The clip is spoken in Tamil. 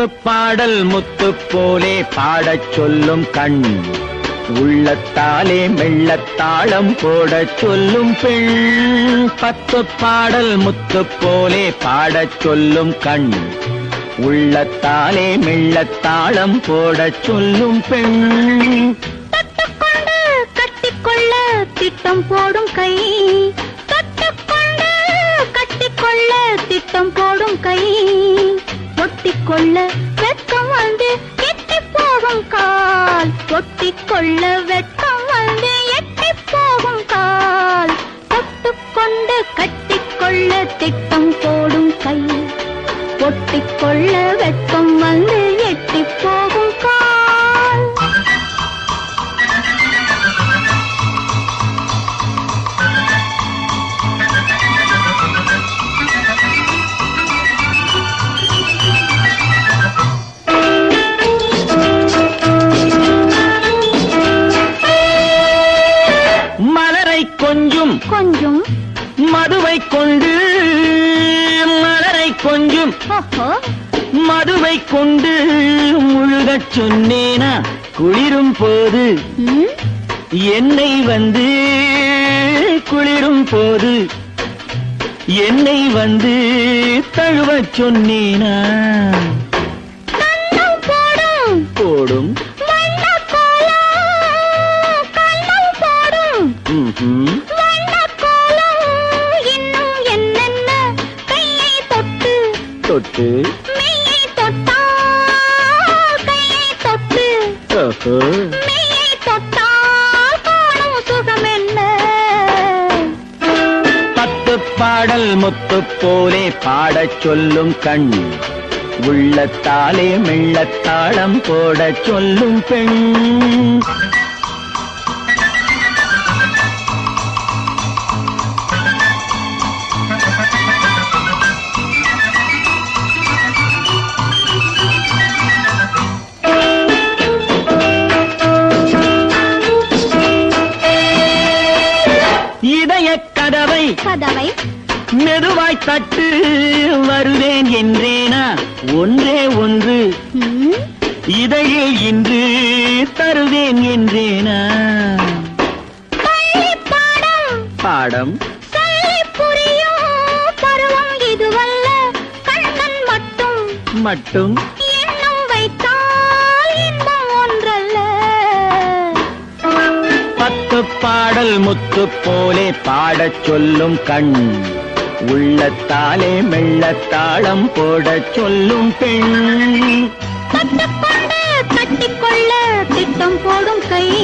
பத்து பாடல் முத்து போலே பாடச் சொல்லும் கண். உள்ளத்தாலே மெள்ளத்தாளம் போடச் சொல்லும் பெண். பத்து பாடல் முத்து போலே பாடச் சொல்லும் கண். உள்ளத்தாலே மெள்ளத்தாளம் போடச் சொல்லும் பெண். கொள்ள வெட்கம் வந்து எட்டி போகும் கால். ஒட்டி கொள்ள வெட்கம் வந்து எட்டி போகும் கால். தொட்டு தொட்டுக்கொண்டு கட்டிக்கொள்ள திட்டம் போடும் கை. ஒட்டிக்கொள்ள வெட்கம் வந்து எட்டி போகும் கால். கொஞ்சும் கொஞ்சம். மதுவை கொண்டு மலரை கொஞ்சும். மதுவை கொண்டு முழுகச் சொன்னேனா குளிரும் போது. என்னை வந்து குளிரும் போது. என்னை வந்து தழுவச் சொன்னேனா. போடும். போடும். தொட்டு. ஓஹோ. பத்து பாடல் முத்து போலே பாடச் சொல்லும் கண். உள்ளத்தாலே மெள்ளத்தாளம் போடச் சொல்லும் பெண். கதவை கதவை மெதுவாய் தட்டு வருவேன் என்றேனா? ஒன்றே ஒன்று. ம், இதையில் இன்று தருவேன் என்றேனா? பாடம். மட்டும். மட்டும். பாடல் முத்து போலே பாடச் சொல்லும் கண். உள்ளத்தாலே மெல்ல தாளம் போடச் சொல்லும் பெண். கட்டிக்கொள்ள திட்டம் போடும் கை.